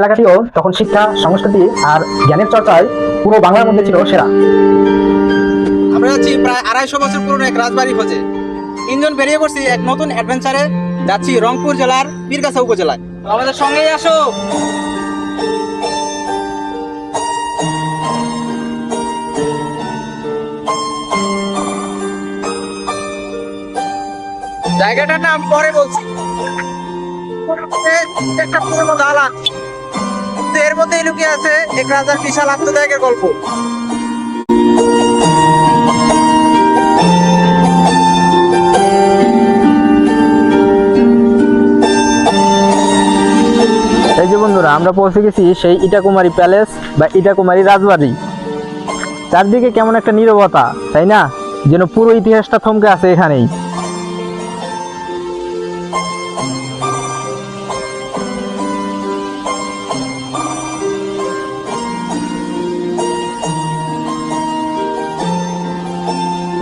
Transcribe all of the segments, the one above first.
এলাকাটিও তখন শিক্ষা সংস্কৃতি আর জ্ঞানের চর্চায় পুরো বাংলার মধ্যে ছিল সেরা। আমরা যাচ্ছি প্রায় আড়াইশো বছর পুরনো এক রাজবাড়ি খোঁজে। তিনজন বেরিয়ে পড়ছি এক নতুন অ্যাডভেঞ্চারে। যাচ্ছি রংপুর জেলার পীরগাছা উপজেলায়। আমাদের সঙ্গেই আসো। জায়গাটার নাম পরে বলছি। একটা পুরনো দালান। এর মধ্যেই লুকিয়ে আছে এক রাজার বিশাল আত্মত্যাগের গল্প। বন্ধুরা, আমরা পৌঁছে গেছি সেই ইটাকুমারী প্যালেস বা ইটাকুমারী রাজবাড়ি। চারদিকে কেমন একটা নীরবতা, তাই না? যেন পুরো ইতিহাসটা থমকে আছে এখানেই।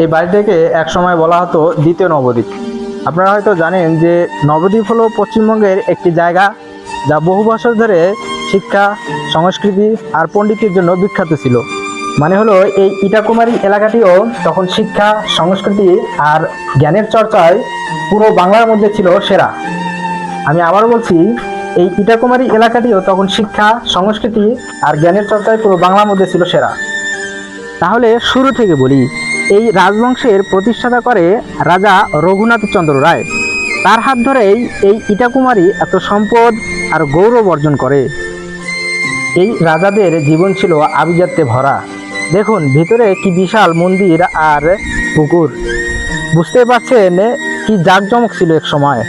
এই বাড়িটাকে একসময় বলা হতো দ্বিতীয় নবদ্বীপ। আপনারা হয়তো জানেন যে নবদ্বীপ হলো পশ্চিমবঙ্গের একটি জায়গা যা বহু বছর ধরে শিক্ষা, সংস্কৃতি আর পণ্ডিতের জন্য বিখ্যাত ছিল। মানে হলো এই ইটাকুমারী এলাকাটিও তখন শিক্ষা, সংস্কৃতি আর জ্ঞানের চর্চায় পুরো বাংলার মধ্যে ছিল সেরা। আমি আবার বলছি, এই ইটাকুমারী এলাকাটিও তখন শিক্ষা, সংস্কৃতি আর জ্ঞানের চর্চায় পুরো বাংলার মধ্যে ছিল সেরা। তাহলে শুরু থেকে বলি। এই রাজবংশের প্রতিষ্ঠাতা করে রাজা রঘুনাথ চন্দ্র রায়। তার হাত ধরেই এই ইটাকুমারী এত সম্পদ আর গৌরব অর্জন করে। এই রাজাদের জীবন ছিল আভিজাত্যে ভরা। দেখুন, ভিতরে কি বিশাল মন্দির আর পুকুর। বুঝতে পারছেন কি জাঁকজমক ছিল এক সময়।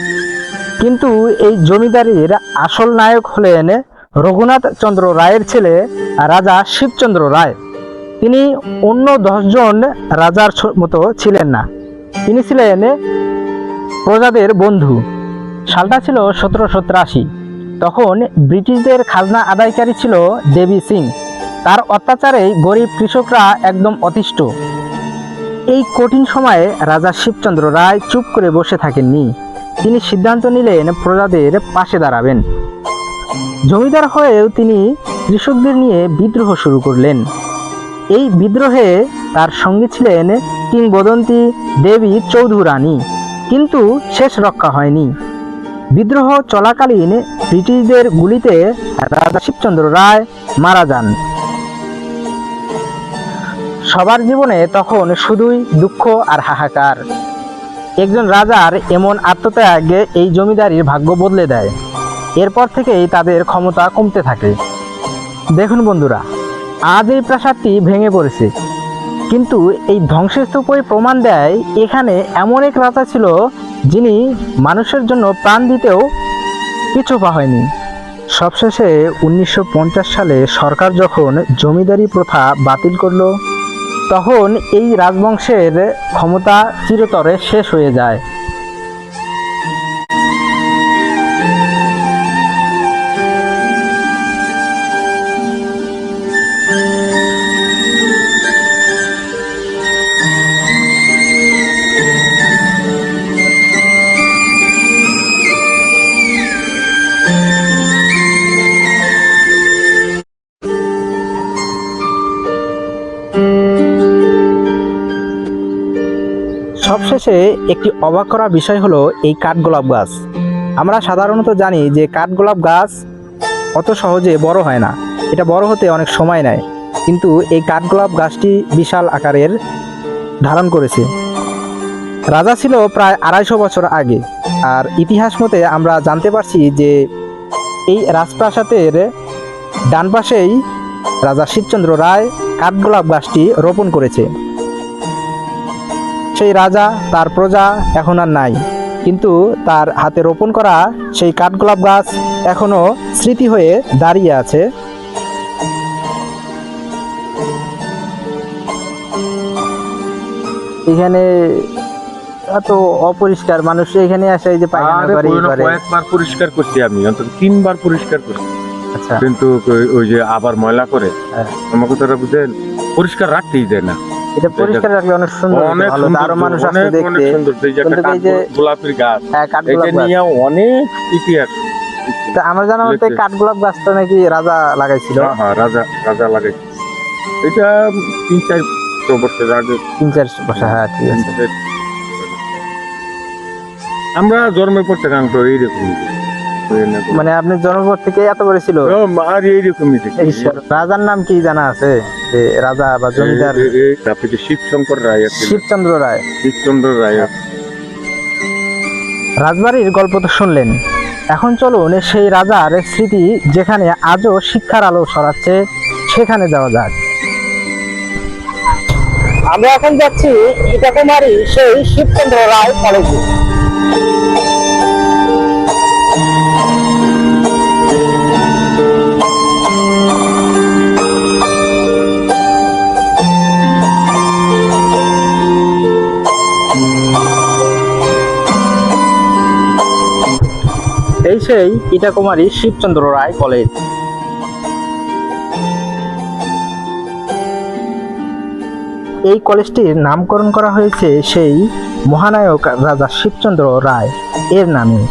কিন্তু এই জমিদারির আসল নায়ক হলেন রঘুনাথ চন্দ্র রায়ের ছেলে রাজা শিবচন্দ্র রায়। তিনি অন্য দশজন রাজার মতো ছিলেন না। তিনি ছিলেন প্রজাদের বন্ধু। সালটা ছিল সতেরোশো তিরাশি। তখন ব্রিটিশদের খাজনা আদায়কারী ছিল দেবী সিং। তার অত্যাচারে গরিব কৃষকরা একদম অতিষ্ঠ। এই কঠিন সময়ে রাজা শিবচন্দ্র রায় চুপ করে বসে থাকেননি। তিনি সিদ্ধান্ত নিলেন প্রজাদের পাশে দাঁড়াবেন। জমিদার হয়েও তিনি কৃষকদের নিয়ে বিদ্রোহ শুরু করলেন। এই বিদ্রোহে তার সঙ্গে ছিলেন কিংবদন্তি দেবী চৌধুরানী। কিন্তু শেষ রক্ষা হয়নি। বিদ্রোহ চলাকালীন ব্রিটিশদের গুলিতে রাজা শিবচন্দ্র রায় মারা যান। সবার জীবনে তখন শুধুই দুঃখ আর হাহাকার। একজন রাজার এমন আত্মত্যাগ এই জমিদারির ভাগ্য বদলে দেয়। এরপর থেকেই তাদের ক্ষমতা কমতে থাকে। দেখুন বন্ধুরা আজ এই প্রাসাদটি ভেঙে পড়েছে। কিন্তু এই ধ্বংসস্তূপই প্রমাণ দেয় এখানে এমন এক রাজা ছিল যিনি মানুষের জন্য প্রাণ দিতেও কিছু পা হয়নি। সবশেষে উনিশশো পঞ্চাশ সালে সরকার যখন জমিদারি প্রথা বাতিল করল, তখন এই রাজবংশের ক্ষমতা চিরতরে শেষ হয়ে যায়। সবশেষে একটি অবাক করা বিষয় হলো এই কাঠগোলাপ গাছ। আমরা সাধারণত জানি যে কাঠগোলাপ গাছ অত সহজে বড় হয় না। এটা বড় হতে অনেক সময় নেয়। কিন্তু এই কাঠগোলাপ গাছটি বিশাল আকারের ধারণ করেছে। রাজা ছিল প্রায় আড়াইশো বছর আগে। আর ইতিহাস মতে আমরা জানতে পারছি যে এই রাজপ্রাসাদের ডান পাশেই রাজা শিবচন্দ্র রায় কাঠগোলাপ গাছটি রোপণ করেছে। সেই রাজা তার প্রজা এখন আর নাই। কিন্তু তার হাতে রোপণ করা সেই কাঠগোলাপ গাছ এখনও স্মৃতি হয়ে দাঁড়িয়ে আছে। এখানে এত অপরিষ্কার মানুষ এখানে আসে এই যে পায়খানা করে। কয়েকবার পরিষ্কার করছি আমি অন্তত তিনবার পরিষ্কার করছি। আচ্ছা। কিন্তু ওই- ওই যে আবার ময়লা করে হ্যাঁ। আমাকে তারা বুঝেন পরিষ্কার রাখতেই দেয় না। এটা পরিষ্কার রাখলে অনেক সুন্দর ভালো আরও মানুষ দেখতে। এই যে কিন্তু এই যে- কাঠগোলাপ- গোলাপের গাছ। হ্যাঁ এটা কাঠগোলাপ গাছ। নিয়ে অনেক ইতিহাস। তা আমার জানা মতে কাঠগোলাপ গাছটা নাকি রাজা লাগাইছিল? হ্যাঁ হ্যাঁ রাজা রাজা লাগে এটা তিন চার বছর আগে। তিন চার বছর হ্যাঁ ঠিক আছে। আমরা জন্মের পর থেকে মানে আপনি জন্মপর থেকে এত বড় ছিল? আর এইরকমই রাজার নাম কি জানা আছে? যে রাজা বা জমিদার? শিবশঙ্কর রায় শিবচন্দ্র রায়। শিবচন্দ্র রায়। রাজবাড়ির গল্প তো শুনলেন। এখন চলুন সেই রাজার স্মৃতি যেখানে আজও শিক্ষার আলো ছড়াচ্ছে সেখানে যাওয়া যাক। আমরা এখন যাচ্ছি ইটাকুমারি সেই শিবচন্দ্র রায় কলেজে সেই ইটাকুমারী শিবচন্দ্র রায় কলেজ। এই কলেজটির নামকরণ করা হয়েছে সেই মহানায়ক রাজা শিবচন্দ্র রায় এর নামে।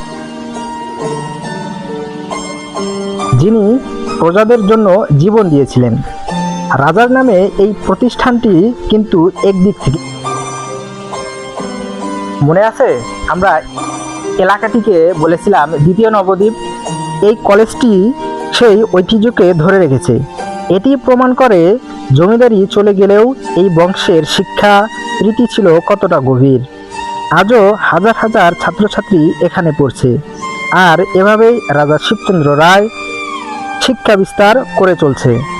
যিনি প্রজাদের জন্য জীবন দিয়েছিলেন। রাজার নামে এই প্রতিষ্ঠানটি কিন্তু একদিক থেকে মনে আছে? আমরা এলাকাটিকে বলেছিলাম দ্বিতীয় নবদ্বীপ, এই কলেজটি সেই ঐতিহ্যকে ধরে রেখেছে। এটি প্রমাণ করে জমিদারি চলে গেলেও এই বংশের শিক্ষা রীতি ছিল কতটা গভীর। আজও হাজার হাজার ছাত্রছাত্রী এখানে পড়ছে। আর এভাবেই রাজা শিবচন্দ্র রায় শিক্ষা বিস্তার করে চলছে।